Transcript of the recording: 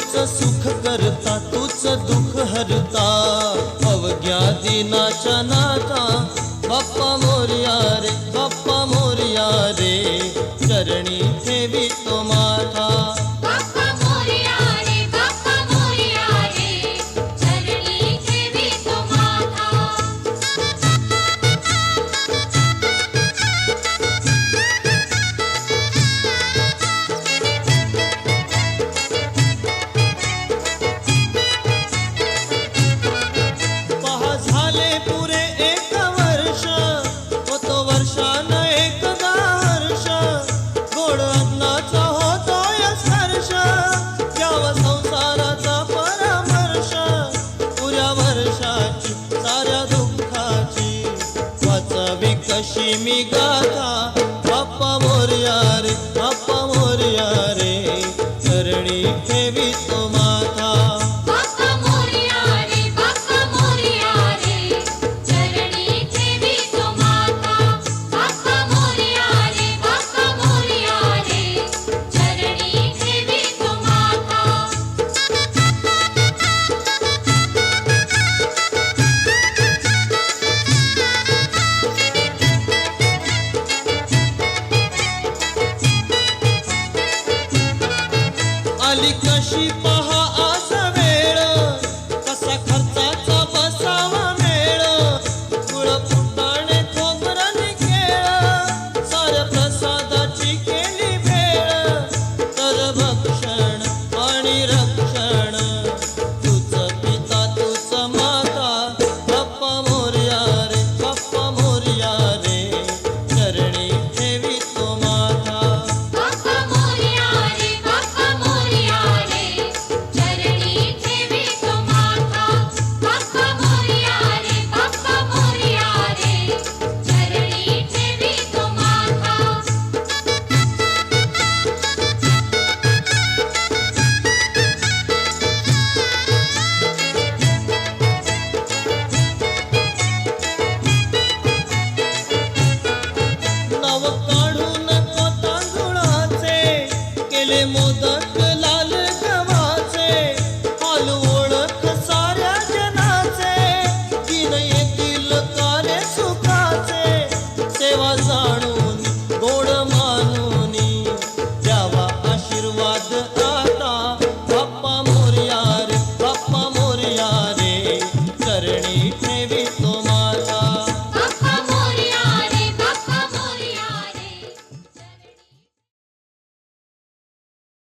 तूच सुख करता तूच दुःख हरता. अवघ्या दिनाच्या नाता बाप्पा मोर्या रे बाप्पा मोर्या रे. चरणी ठेवी तो অসীমী গাথা कालिकशी काढून स्वतः गुणाचे केले मोदक